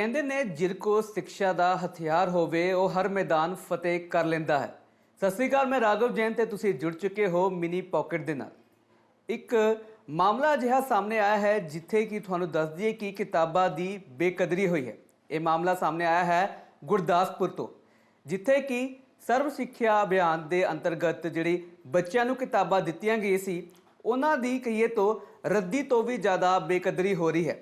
ਕਹਿੰਦੇ ਨੇ, ਜਿਰ ਕੋ ਸਿੱਖਿਆ ਦਾ ਹਥਿਆਰ ਹੋਵੇ, ਉਹ ਹਰ ਮੈਦਾਨ ਫਤਿਹ ਕਰ ਲੈਂਦਾ ਹੈ। ਸਤਿ ਸ੍ਰੀ ਅਕਾਲ, ਮੈਂ ਰਾਘਵ ਜੈਨ ਤੇ ਤੁਸੀਂ ਜੁੜ ਚੁੱਕੇ ਹੋ ਮਿਨੀ ਪਾਕਟ ਦੇ ਨਾਲ। ਇੱਕ ਮਾਮਲਾ ਅਜਿਹਾ ਸਾਹਮਣੇ ਆਇਆ ਹੈ, ਜਿੱਥੇ ਕਿ ਤੁਹਾਨੂੰ ਦੱਸ ਦਈਏ ਕਿ ਕਿਤਾਬਾਂ ਦੀ ਬੇਕਦਰੀ ਹੋਈ ਹੈ। ਇਹ ਮਾਮਲਾ ਸਾਹਮਣੇ ਆਇਆ ਹੈ ਗੁਰਦਾਸਪੁਰ ਤੋਂ, ਜਿੱਥੇ ਕਿ ਸਰਵ ਸਿੱਖਿਆ ਅਭਿਆਨ ਦੇ ਅੰਤਰਗਤ ਜਿਹੜੀ ਬੱਚਿਆਂ ਨੂੰ ਕਿਤਾਬਾਂ ਦਿੱਤੀਆਂ ਗਈਆਂ ਸੀ, ਉਹਨਾਂ ਦੀ ਕਹੀਏ ਤੋਂ ਰੱਦੀ ਤੋਂ ਵੀ ਜ਼ਿਆਦਾ ਬੇਕਦਰੀ ਹੋ ਰਹੀ ਹੈ।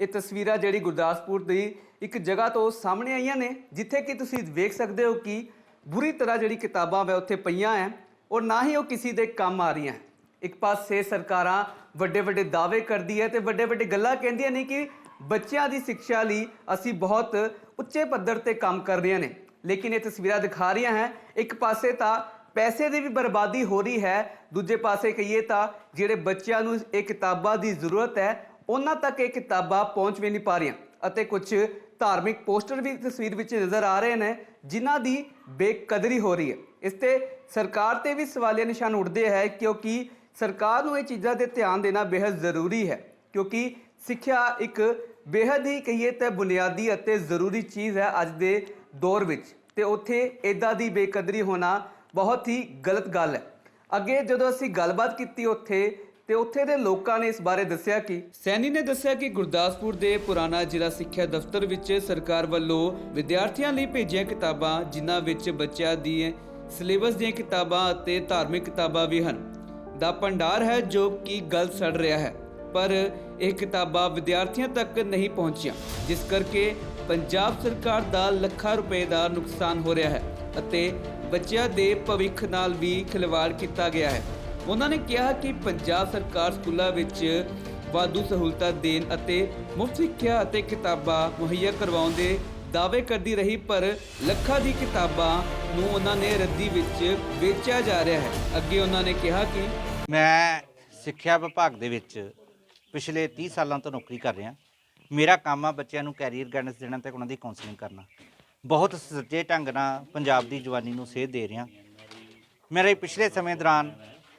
ਇਹ ਤਸਵੀਰਾਂ ਜਿਹੜੀ ਗੁਰਦਾਸਪੁਰ ਦੀ ਇੱਕ ਜਗ੍ਹਾ ਤੋਂ ਸਾਹਮਣੇ ਆਈਆਂ ਨੇ, ਜਿੱਥੇ ਕਿ ਤੁਸੀਂ ਵੇਖ ਸਕਦੇ ਹੋ ਕਿ ਬੁਰੀ ਤਰ੍ਹਾਂ ਜਿਹੜੀ ਕਿਤਾਬਾਂ ਵੇ ਉੱਥੇ ਪਈਆਂ ਐ, ਔਰ ਨਾ ਹੀ ਉਹ ਕਿਸੇ ਦੇ ਕੰਮ ਆ ਰਹੀਆਂ। ਇੱਕ ਪਾਸੇ ਸਰਕਾਰਾਂ ਵੱਡੇ ਵੱਡੇ ਦਾਅਵੇ ਕਰਦੀ ਹੈ ਤੇ ਵੱਡੇ ਵੱਡੇ ਗੱਲਾਂ ਕਹਿੰਦੀਆਂ ਨੇ ਕਿ ਬੱਚਿਆਂ ਦੀ ਸਿੱਖਿਆ ਲਈ ਅਸੀਂ ਬਹੁਤ ਉੱਚੇ ਪੱਧਰ ਤੇ ਕੰਮ ਕਰ ਰਹੀਆਂ ਨੇ। ਲੇਕਿਨ ਇਹ ਤਸਵੀਰਾਂ ਦਿਖਾ ਰਹੀਆਂ ਹੈ, ਇੱਕ ਪਾਸੇ ਤਾਂ ਪੈਸੇ ਦੀ ਵੀ ਬਰਬਾਦੀ ਹੋ ਰਹੀ ਹੈ, ਦੂਜੇ ਪਾਸੇ ਕਹੀਏ ਤਾਂ ਜਿਹੜੇ ਬੱਚਿਆਂ ਨੂੰ ਇਹ ਕਿਤਾਬਾਂ ਦੀ ਜ਼ਰੂਰਤ ਹੈ ਉਹਨਾਂ ਤੱਕ ਇਹ ਕਿਤਾਬਾਂ ਪਹੁੰਚ ਵੀ ਨਹੀਂ ਪਾ ਰਹੀਆਂ ਅਤੇ ਕੁਝ ਧਾਰਮਿਕ ਪੋਸਟਰ ਵੀ ਤਸਵੀਰ ਵਿੱਚ ਨਜ਼ਰ ਆ ਰਹੇ ਨੇ, ਜਿਨ੍ਹਾਂ ਦੀ ਬੇਕਦਰੀ ਹੋ ਰਹੀ ਹੈ। ਇਸ ਤੇ ਸਰਕਾਰ ਤੇ ਵੀ ਸਵਾਲੀਆ ਨਿਸ਼ਾਨ ਉੱਠਦੇ ਹੈ ਕਿਉਂਕਿ ਸਰਕਾਰ ਨੂੰ ਇਹ ਚੀਜ਼ਾਂ ਤੇ ਧਿਆਨ ਦੇਣਾ ਬੇहद ਜ਼ਰੂਰੀ ਹੈ। ਕਿਉਂਕਿ ਸਿੱਖਿਆ ਇੱਕ ਬੇहद ਹੀ ਕਹੀਏ ਤਾਂ ਬੁਨਿਆਦੀ ਅਤੇ ਜ਼ਰੂਰੀ ਚੀਜ਼ ਹੈ ਅੱਜ ਦੇ ਦੌਰ ਵਿੱਚ ਤੇ ਉੱਥੇ ਇਦਾਂ ਦੀ ਬੇਕਦਰੀ ਹੋਣਾ ਬਹੁਤ ਹੀ ਗਲਤ ਗੱਲ ਹੈ। ਅੱਗੇ ਜਦੋਂ ਅਸੀਂ ਗੱਲਬਾਤ ਕੀਤੀ ਉੱਥੇ ਤੇ ਉੱਥੇ ਦੇ ਲੋਕਾਂ ਨੇ ਇਸ ਬਾਰੇ ਦੱਸਿਆ ਕਿ? ਸੈਣੀ ਨੇ ਦੱਸਿਆ ਕਿ ਗੁਰਦਾਸਪੁਰ ਦੇ ਪੁਰਾਣਾ ਜ਼ਿਲ੍ਹਾ ਸਿੱਖਿਆ ਦਫ਼ਤਰ ਵਿੱਚ ਸਰਕਾਰ ਵੱਲੋਂ ਵਿਦਿਆਰਥੀਆਂ ਲਈ ਭੇਜੀਆਂ ਕਿਤਾਬਾਂ, ਜਿਨ੍ਹਾਂ ਵਿੱਚ ਬੱਚਿਆਂ ਦੀ ਸਿਲੇਬਸ ਦੀਆਂ ਕਿਤਾਬਾਂ ਅਤੇ ਧਾਰਮਿਕ ਕਿਤਾਬਾਂ ਵੀ ਹਨ, ਦਾ ਭੰਡਾਰ ਹੈ ਜੋ ਕਿ ਗਲਤ ਸੜ ਰਿਹਾ ਹੈ। ਪਰ ਇਹ ਕਿਤਾਬਾਂ ਵਿਦਿਆਰਥੀਆਂ ਤੱਕ ਨਹੀਂ ਪਹੁੰਚੀਆਂ, ਜਿਸ ਕਰਕੇ ਪੰਜਾਬ ਸਰਕਾਰ ਦਾ ਲੱਖਾਂ ਰੁਪਏ ਦਾ ਨੁਕਸਾਨ ਹੋ ਰਿਹਾ ਹੈ ਅਤੇ ਬੱਚਿਆਂ ਦੇ ਭਵਿੱਖ ਨਾਲ ਵੀ ਖਿਲਵਾੜ ਕੀਤਾ ਗਿਆ ਹੈ। ਉਹਨਾਂ ਨੇ ਕਿਹਾ ਕਿ ਪੰਜਾਬ ਸਰਕਾਰ ਸਕੂਲਾਂ ਵਿੱਚ ਵਾਧੂ ਸਹੂਲਤਾਂ ਦੇਣ ਅਤੇ ਮੁਫਤ ਸਿੱਖਿਆ ਅਤੇ ਕਿਤਾਬਾਂ ਮੁਹੱਈਆ ਕਰਵਾਉਣ ਦੇ ਦਾਅਵੇ ਕਰਦੀ ਰਹੀ, ਪਰ ਲੱਖਾਂ ਦੀ ਕਿਤਾਬਾਂ ਨੂੰ ਉਹਨਾਂ ਨੇ ਰੱਦੀ ਵਿੱਚ ਵੇਚਿਆ ਜਾ ਰਿਹਾ ਹੈ। ਅੱਗੇ ਉਹਨਾਂ ਨੇ ਕਿਹਾ ਕਿ ਮੈਂ ਸਿੱਖਿਆ ਵਿਭਾਗ ਦੇ ਵਿੱਚ ਪਿਛਲੇ 30 ਸਾਲਾਂ ਤੋਂ ਨੌਕਰੀ ਕਰ ਰਿਹਾ। ਮੇਰਾ ਕੰਮ ਆ ਬੱਚਿਆਂ ਨੂੰ ਕੈਰੀਅਰ ਗਾਈਡੈਂਸ ਦੇਣਾ ਤੇ ਉਹਨਾਂ ਦੀ ਕਾਉਂਸਲਿੰਗ ਕਰਨਾ। ਬਹੁਤ ਸੱਚੇ ਢੰਗ ਨਾਲ ਪੰਜਾਬ ਦੀ ਜਵਾਨੀ ਨੂੰ ਸੇਧ ਦੇ ਰਿਹਾ। ਮੇਰੇ ਪਿਛਲੇ ਸਮੇਂ ਦੌਰਾਨ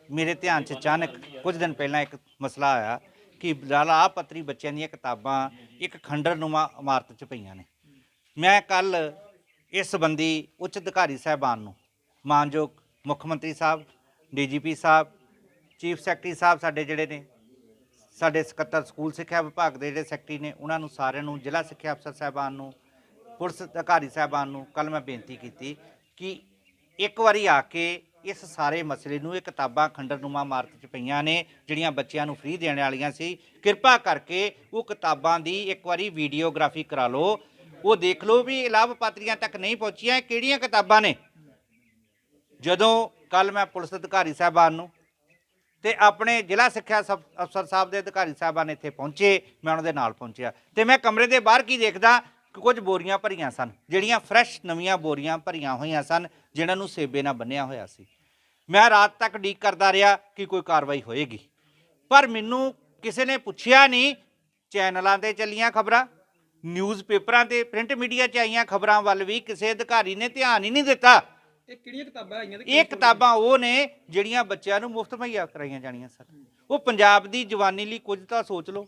ਮੇਰੇ ਧਿਆਨ 'ਚ ਅਚਾਨਕ ਕੁਝ ਦਿਨ ਪਹਿਲਾਂ ਇੱਕ ਮਸਲਾ ਆਇਆ ਕਿ ਲਾਲਾ ਪੱਤਰੀ ਬੱਚਿਆਂ ਦੀਆਂ ਕਿਤਾਬਾਂ ਇੱਕ ਖੰਡਰਨੁਮਾ ਇਮਾਰਤ 'ਚ ਪਈਆਂ ਨੇ। ਮੈਂ ਕੱਲ ਇਸ ਸੰਬੰਧੀ ਉੱਚ ਅਧਿਕਾਰੀ ਸਾਹਿਬਾਨ ਨੂੰ ਮਾਨਯੋਗ ਮੁੱਖ ਮੰਤਰੀ ਸਾਹਿਬ, ਡੀਜੀਪੀ ਸਾਹਿਬ, ਚੀਫ ਸੈਕਟਰੀ ਸਾਹਿਬ ਸਾਡੇ ਜਿਹੜੇ ਨੇ, ਸਾਡੇ ਸਕੱਤਰ ਸਕੂਲ ਸਿੱਖਿਆ ਵਿਭਾਗ ਦੇ ਜਿਹੜੇ ਸੈਕਟਰੀ ਨੇ, ਉਹਨਾਂ ਨੂੰ ਸਾਰਿਆਂ ਨੂੰ, ਜ਼ਿਲ੍ਹਾ ਸਿੱਖਿਆ ਅਫਸਰ ਸਾਹਿਬਾਨ ਨੂੰ, ਪੁਲਿਸ ਅਧਿਕਾਰੀ ਸਾਹਿਬਾਨ ਨੂੰ ਕੱਲ ਮੈਂ ਬੇਨਤੀ ਕੀਤੀ ਕਿ ਇੱਕ ਵਾਰੀ ਆ ਕੇ ਇਸ ਸਾਰੇ ਮਸਲੇ ਨੂੰ ਇਹ ਕਿਤਾਬਾਂ ਖੰਡਰਨੁਮਾ ਇਮਾਰਤ 'ਚ ਪਈਆਂ ਨੇ, ਜਿਹੜੀਆਂ ਬੱਚਿਆਂ ਨੂੰ ਫ੍ਰੀ ਦੇਣ ਵਾਲੀਆਂ ਸੀ। ਕਿਰਪਾ ਕਰਕੇ ਉਹ ਕਿਤਾਬਾਂ ਦੀ ਇੱਕ ਵਾਰੀ ਵੀਡੀਓਗ੍ਰਾਫੀ ਕਰਾ ਲਓ। ਉਹ ਦੇਖ ਲਓ ਵੀ ਲਾਭਪਾਤਰੀਆਂ ਤੱਕ ਨਹੀਂ ਪਹੁੰਚੀਆਂ ਕਿਹੜੀਆਂ ਕਿਤਾਬਾਂ ਨੇ? ਜਦੋਂ ਕੱਲ ਮੈਂ ਪੁਲਿਸ ਅਧਿਕਾਰੀ ਸਾਹਿਬਾਨ ਨੂੰ ਤੇ ਆਪਣੇ ਜ਼ਿਲ੍ਹਾ ਸਿੱਖਿਆ ਸਬ- ਅਫਸਰ ਸਾਹਿਬ ਦੇ ਅਧਿਕਾਰੀ ਸਾਹਿਬਾਨ ਇੱਥੇ ਪਹੁੰਚੇ, ਮੈਂ ਉਹਨਾਂ ਦੇ ਨਾਲ ਪਹੁੰਚਿਆ। ਤੇ ਮੈਂ ਕਮਰੇ ਦੇ ਬਾਹਰ ਕੀ ਦੇਖਦਾ? ਕੁਝ ਬੋਰੀਆਂ ਭਰੀਆਂ ਸਨ, ਜਿਹੜੀਆਂ ਫਰੈਸ਼ ਨਵੀਆਂ ਬੋਰੀਆਂ ਭਰੀਆਂ ਹੋਈਆਂ ਸਨ, ਜਿਨ੍ਹਾਂ ਨੂੰ ਸੇਬੇ ਨਾਲ ਬੰਨਿਆ ਹੋਇਆ ਸੀ। ਮੈਂ ਰਾਤ ਤੱਕ ਡੀਕ ਕਰਦਾ ਰਿਹਾ ਕਿ ਕੋਈ ਕਾਰਵਾਈ ਹੋਏਗੀ। ਪਰ ਮੈਨੂੰ ਕਿਸੇ ਨੇ ਪੁੱਛਿਆ ਨਹੀਂ ਚੈਨਲਾਂ ਤੇ ਚੱਲੀਆਂ ਖਬਰਾਂ ਨਿਊਜ਼ਪੇਪਰਾਂ ਤੇ ਪ੍ਰਿੰਟ ਮੀਡੀਆ 'ਚ ਆਈਆਂ ਖਬਰਾਂ ਵੱਲ ਵੀ ਕਿਸੇ ਅਧਿਕਾਰੀ ਨੇ ਧਿਆਨ ਹੀ ਨਹੀਂ ਦਿੱਤਾ। ਇਹ ਕਿਹੜੀਆਂ ਕਿਤਾਬਾਂ ਆਈਆਂ ਤੇ ਇਹ ਕਿਤਾਬਾਂ ਉਹ ਨੇ ਜਿਹੜੀਆਂ ਬੱਚਿਆਂ ਨੂੰ ਮੁਫਤ ਮੁਹੱਈਆ ਕਰਾਈਆਂ ਜਾਣੀਆਂ ਸਰ ਉਹ ਪੰਜਾਬ ਦੀ ਜਵਾਨੀ ਲਈ ਕੁਝ ਤਾਂ ਸੋਚ ਲਓ।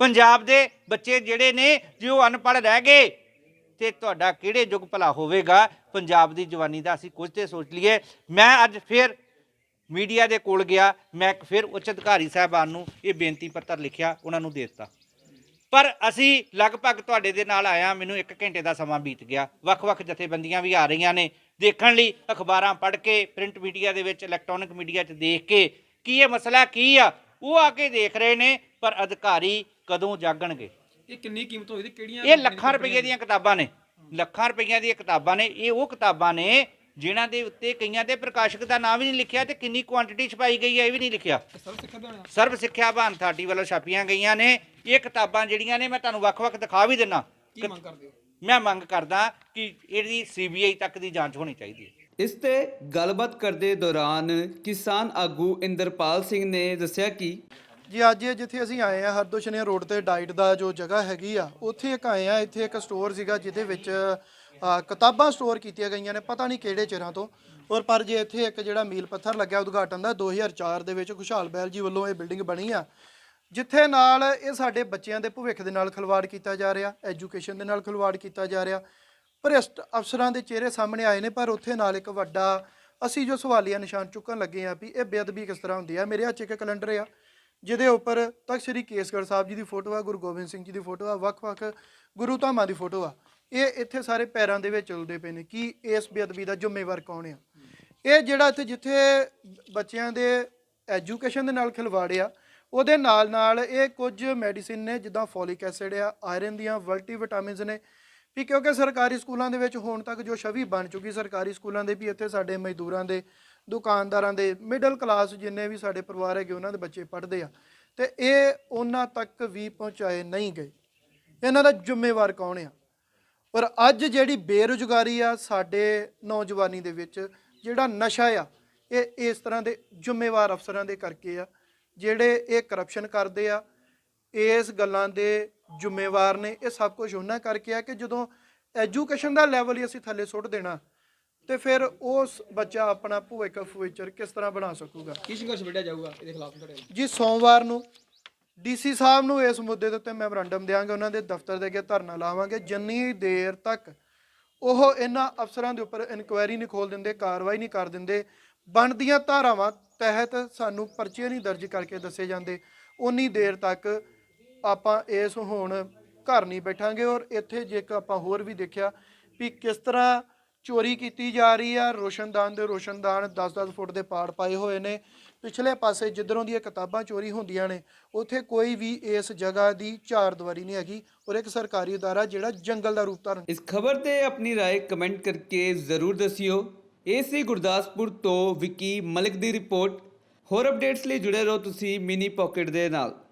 ਪੰਜਾਬ ਦੇ ਬੱਚੇ ਜਿਹੜੇ ਨੇ ਜੇ ਉਹ ਅਨਪੜ੍ਹ ਰਹਿ ਗਏ ਤੇ ਤੁਹਾਡਾ ਕਿਹੜੇ ਯੁੱਗ ਭਲਾ ਹੋਵੇਗਾ? ਪੰਜਾਬ ਦੀ ਜਵਾਨੀ ਦਾ ਅਸੀਂ ਕੁਝ ਤੇ ਸੋਚ ਲਈਏ। ਮੈਂ ਅੱਜ ਫਿਰ ਮੀਡੀਆ ਦੇ ਕੋਲ ਗਿਆ। ਮੈਂ ਇੱਕ ਫਿਰ ਉੱਚ ਅਧਿਕਾਰੀ ਸਾਹਿਬਾਨ ਨੂੰ ਇਹ ਬੇਨਤੀ ਪੱਤਰ ਲਿਖਿਆ, ਉਹਨਾਂ ਨੂੰ ਦੇ ਦਿੱਤਾ। ਪਰ ਅਸੀਂ ਲਗਭਗ ਤੁਹਾਡੇ ਦੇ ਨਾਲ ਆਇਆ, ਮੈਨੂੰ 1 ਘੰਟੇ ਦਾ ਸਮਾਂ ਬੀਤ ਗਿਆ। ਵੱਖ-ਵੱਖ ਜਥੇਬੰਦੀਆਂ ਵੀ ਆ ਰਹੀਆਂ ਨੇ। ਦੇਖਣ ਲਈ ਅਖਬਾਰਾਂ ਪੜ੍ਹ ਕੇ, ਪ੍ਰਿੰਟ ਮੀਡੀਆ ਦੇ ਵਿੱਚ, ਇਲੈਕਟ੍ਰੋਨਿਕ ਮੀਡੀਆ 'ਚ ਦੇਖ ਕੇ ਕੀ ਇਹ ਮਸਲਾ ਕੀ ਆ, ਉਹ ਆ ਕੇ ਦੇਖ ਰਹੇ ਨੇ, ਪਰ ਅਧਿਕਾਰੀ ਕਦੋਂ ਜਾਗਣਗੇ? ਇਹ ਕਿੰਨੀ ਕੀਮਤ ਹੋਈ ਤੇ ਕਿਹੜੀਆਂ ਇਹ ਲੱਖਾਂ ਰੁਪਏ ਦੀਆਂ ਕਿਤਾਬਾਂ ਨੇ। ਲੱਖਾਂ ਰੁਪਈਆਂ ਦੀਆਂ ਕਿਤਾਬਾਂ ਨੇ। ਇਹ ਉਹ ਕਿਤਾਬਾਂ ਨੇ ਜਿਨ੍ਹਾਂ ਦੇ ਉੱਤੇ ਕਈਆਂ ਦੇ ਪ੍ਰਕਾਸ਼ਕ ਦਾ ਨਾਮ ਵੀ ਨਹੀਂ ਲਿਖਿਆ ਤੇ ਕਿੰਨੀ ਕੁਆਂਟੀਟੀ ਛਪਾਈ ਗਈ ਹੈ ਇਹ ਵੀ ਨਹੀਂ ਲਿਖਿਆ। ਸਰਵ ਸਿੱਖਿਆ ਅਭਿਆਨ ਸਰਵ ਸਿੱਖਿਆ ਅਭਿਆਨ ਅਥਾਰਟੀ ਵੱਲੋਂ ਛਾਪੀਆਂ ਗਈਆਂ ਨੇ। ਇਹ ਕਿਤਾਬਾਂ ਜਿਹੜੀਆਂ ਨੇ ਮੈਂ ਤੁਹਾਨੂੰ ਵੱਖ-ਵੱਖ ਦਿਖਾ ਵੀ ਦਿੰਨਾ। ਕੀ ਮੰਗ ਕਰਦੇ ਹੋ? ਮੈਂ ਮੰਗ ਕਰਦਾ ਕਿ ਇਹਦੀ ਸੀਬੀਆਈ ਤੱਕ ਦੀ ਜਾਂਚ ਹੋਣੀ ਚਾਹੀਦੀ ਹੈ। ਇਸ ਤੇ ਗੱਲਬਾਤ ਕਰਦੇ ਦੌਰਾਨ ਕਿਸਾਨ ਆਗੂ ਇੰਦਰਪਾਲ ਸਿੰਘ ਨੇ ਦੱਸਿਆ ਕਿ ਜੀ ਅੱਜ ਜਿੱਥੇ ਅਸੀਂ ਆਏ ਆ ਹਰਦੋਸ਼ਨੀਆ ਰੋਡ ਤੇ ਡਾਈਟ ਦਾ ਜੋ ਜਗ੍ਹਾ ਹੈਗੀ ਆ ਉੱਥੇ ਇੱਕ ਆਏ ਆ ਇੱਥੇ ਇੱਕ ਸਟੋਰ ਸੀਗਾ ਜਿਹਦੇ ਵਿੱਚ ਅ, ਕਿਤਾਬਾਂ ਸਟੋਰ ਕੀਤੀਆਂ ਗਈਆਂ ਨੇ ਪਤਾ ਨਹੀਂ ਕਿਹੜੇ ਚਿਰਾਂ ਤੋਂ। ਔਰ ਪਰ ਜੇ ਇੱਥੇ ਇੱਕ ਜਿਹੜਾ ਮੀਲ ਪੱਥਰ ਲੱਗਿਆ ਉਦਘਾਟਨ ਦਾ 2004 ਦੇ ਵਿੱਚ ਖੁਸ਼ਹਾਲ ਬੈਲ ਜੀ ਵੱਲੋਂ ਇਹ ਬਿਲਡਿੰਗ ਬਣੀ ਆ ਜਿੱਥੇ ਨਾਲ ਇਹ ਸਾਡੇ ਬੱਚਿਆਂ ਦੇ ਭਵਿੱਖ ਦੇ ਨਾਲ ਖਿਲਵਾੜ ਕੀਤਾ ਜਾ ਰਿਹਾ ਐਜੂਕੇਸ਼ਨ ਦੇ ਨਾਲ ਖਿਲਵਾੜ ਕੀਤਾ ਜਾ ਰਿਹਾ। ਭ੍ਰਿਸ਼ਟ ਅਫਸਰਾਂ ਦੇ ਚਿਹਰੇ ਸਾਹਮਣੇ ਆਏ ਨੇ ਪਰ ਉੱਥੇ ਨਾਲ ਇੱਕ ਵੱਡਾ ਅਸੀਂ ਜੋ ਸਵਾਲੀਆ ਨਿਸ਼ਾਨ ਚੁੱਕਣ ਲੱਗੇ ਆ ਵੀ ਇਹ ਬੇਅਦਬੀ ਕਿਸ ਤਰ੍ਹਾਂ ਹੁੰਦੀ ਆ ਮੇਰੇ ਹੱਥ 'ਚ ਇੱਕ ਕੈਲੰਡਰ ਆ। ਜਿਹਦੇ ਉੱਪਰ ਤਖਤ ਸ੍ਰੀ ਕੇਸਗੜ੍ਹ ਸਾਹਿਬ ਜੀ ਦੀ ਫੋਟੋ ਆ, ਗੁਰੂ ਗੋਬਿੰਦ ਸਿੰਘ ਜੀ ਦੀ ਫੋਟੋ ਆ, ਵੱਖ-ਵੱਖ ਗੁਰੂ ਧਾਮਾਂ ਦੀ ਫੋਟੋ ਆ। ਇਹ ਇੱਥੇ ਸਾਰੇ ਪੈਰਾਂ ਦੇ ਵਿੱਚ ਚੱਲਦੇ ਪਏ ਨੇ ਕਿ ਇਸ ਬੇਅਦਬੀ ਦਾ ਜ਼ਿੰਮੇਵਾਰ ਕੌਣ ਆ? ਇਹ ਜਿਹੜਾ ਇੱਥੇ ਜਿੱਥੇ ਬੱਚਿਆਂ ਦੇ ਐਜੂਕੇਸ਼ਨ ਦੇ ਨਾਲ ਖਿਲਵਾੜਿਆ ਉਹਦੇ ਨਾਲ ਨਾਲ ਇਹ ਕੁਝ ਮੈਡੀਸਿਨ ਨੇ, ਜਿੱਦਾਂ ਫੋਲਿਕ ਐਸਿਡ ਆ, ਆਇਰਨ ਦੀਆਂ ਮਲਟੀ ਵਿਟਾਮਿਨਸ ਨੇ। ਵੀ ਕਿਉਂਕਿ ਸਰਕਾਰੀ ਸਕੂਲਾਂ ਦੇ ਵਿੱਚ ਹੁਣ ਤੱਕ ਜੋ ਛਵੀ ਬਣ ਚੁੱਕੀ, ਸਰਕਾਰੀ ਸਕੂਲਾਂ ਦੇ ਵੀ ਇੱਥੇ ਸਾਡੇ ਮਜ਼ਦੂਰਾਂ ਦੇ ਦੁਕਾਨਦਾਰਾਂ ਦੇ ਮਿਡਲ ਕਲਾਸ ਜਿੰਨੇ ਵੀ ਸਾਡੇ ਪਰਿਵਾਰ ਹੈਗੇ, ਉਹਨਾਂ ਦੇ ਬੱਚੇ ਪੜ੍ਹਦੇ ਆ। ਤੇ ਇਹ ਉਹਨਾਂ ਤੱਕ ਵੀ ਪਹੁੰਚਾਏ ਨਹੀਂ ਗਏ। ਇਹਨਾਂ ਦਾ ਜ਼ਿੰਮੇਵਾਰ ਕੌਣ ਆ? ਪਰ ਅੱਜ ਜਿਹੜੀ ਬੇਰੁਜ਼ਗਾਰੀ ਆ ਸਾਡੇ ਨੌਜਵਾਨੀ ਦੇ ਵਿੱਚ, ਜਿਹੜਾ ਨਸ਼ਾ ਆ, ਇਹ ਇਸ ਤਰ੍ਹਾਂ ਦੇ ਜ਼ਿੰਮੇਵਾਰ ਅਫਸਰਾਂ ਦੇ ਕਰਕੇ ਆ, ਜਿਹੜੇ ਇਹ ਕਰਪਸ਼ਨ ਕਰਦੇ ਆ, ਇਸ ਗੱਲਾਂ ਦੇ ਜ਼ਿੰਮੇਵਾਰ ਨੇ। ਇਹ ਸਭ ਕੁਝ ਉਹਨਾਂ ਕਰਕੇ ਆ ਕਿ ਜਦੋਂ ਐਜੂਕੇਸ਼ਨ ਦਾ ਲੈਵਲ ਹੀ ਅਸੀਂ ਥੱਲੇ ਸੁੱਟ ਦੇਣਾ ਤੇ ਫਿਰ ਉਸ ਬੱਚਾ ਆਪਣਾ ਭਵਿੱਖ ਫਿਊਚਰ ਕਿਸ ਤਰ੍ਹਾਂ ਬਣਾ ਸਕੂਗਾ? ਕੀ ਸੰਘਰਸ਼ ਵਿੱਢਿਆ ਜਾਊਗਾ ਇਹਦੇ ਖਿਲਾਫ ਤੁਹਾਡੇ ਵੱਲੋਂ? ਜੀ ਸੋਮਵਾਰ ਨੂੰ ਡੀਸੀ ਸਾਹਿਬ ਨੂੰ ਇਸ ਮੁੱਦੇ ਦੇ ਉੱਤੇ ਮੈਮੋਰੰਡਮ ਦੇਵਾਂਗੇ ਉਹਨਾਂ ਦੇ ਦਫ਼ਤਰ ਦੇ ਅੱਗੇ ਧਰਨਾ ਲਾਵਾਂਗੇ। ਜਿੰਨੀ ਦੇਰ ਤੱਕ ਉਹ ਇਹਨਾਂ ਅਫਸਰਾਂ ਦੇ ਉੱਪਰ ਇਨਕੁਆਇਰੀ ਨਹੀਂ ਖੋਲ ਦਿੰਦੇ ਕਾਰਵਾਈ ਨਹੀਂ ਕਰ ਦਿੰਦੇ ਬਣਦੀਆਂ ਧਾਰਾਵਾਂ ਤਹਿਤ ਸਾਨੂੰ ਪਰਚੇ ਨਹੀਂ ਦਰਜ ਕਰਕੇ ਦੱਸੇ ਜਾਂਦੇ ਉਨੀ ਦੇਰ ਤੱਕ ਆਪਾਂ ਇਸ ਹੁਣ ਘਰ ਨਹੀਂ ਬੈਠਾਂਗੇ। ਔਰ ਇੱਥੇ ਜੇ ਇੱਕ ਆਪਾਂ ਹੋਰ ਵੀ ਦੇਖਿਆ ਵੀ ਕਿਸ ਤਰ੍ਹਾਂ ਚੋਰੀ ਕੀਤੀ ਜਾ ਰਹੀ ਆ ਰੋਸ਼ਨਦਾਨ ਦੇ ਰੋਸ਼ਨਦਾਨ 10-10 ਫੁੱਟ ਦੇ ਪਾੜ ਪਾਏ ਹੋਏ ਨੇ ਪਿਛਲੇ ਪਾਸੇ ਜਿੱਧਰੋਂ ਦੀਆਂ ਕਿਤਾਬਾਂ ਚੋਰੀ ਹੁੰਦੀਆਂ ਨੇ ਉੱਥੇ ਕੋਈ ਵੀ ਇਸ ਜਗ੍ਹਾ ਦੀ ਚਾਰ ਦੀਵਾਰੀ ਨਹੀਂ ਹੈਗੀ ਔਰ ਇੱਕ ਸਰਕਾਰੀ ਅਦਾਰਾ ਜਿਹੜਾ ਜੰਗਲ ਦਾ ਰੂਪ ਧਾਰਨ ਇਸ ਖਬਰ ਤੇ ਆਪਣੀ رائے ਕਮੈਂਟ ਕਰਕੇ ਜ਼ਰੂਰ ਦੱਸਿਓ ਇਹ ਸੀ ਗੁਰਦਾਸਪੁਰ ਤੋਂ ਵਿੱਕੀ ਮਲਿਕ ਦੀ ਰਿਪੋਰਟ ਹੋਰ ਅਪਡੇਟਸ ਲਈ ਜੁੜੇ ਰਹੋ ਤੁਸੀਂ ਮਿਨੀ ਪਾਕਟ ਦੇ ਨਾਲ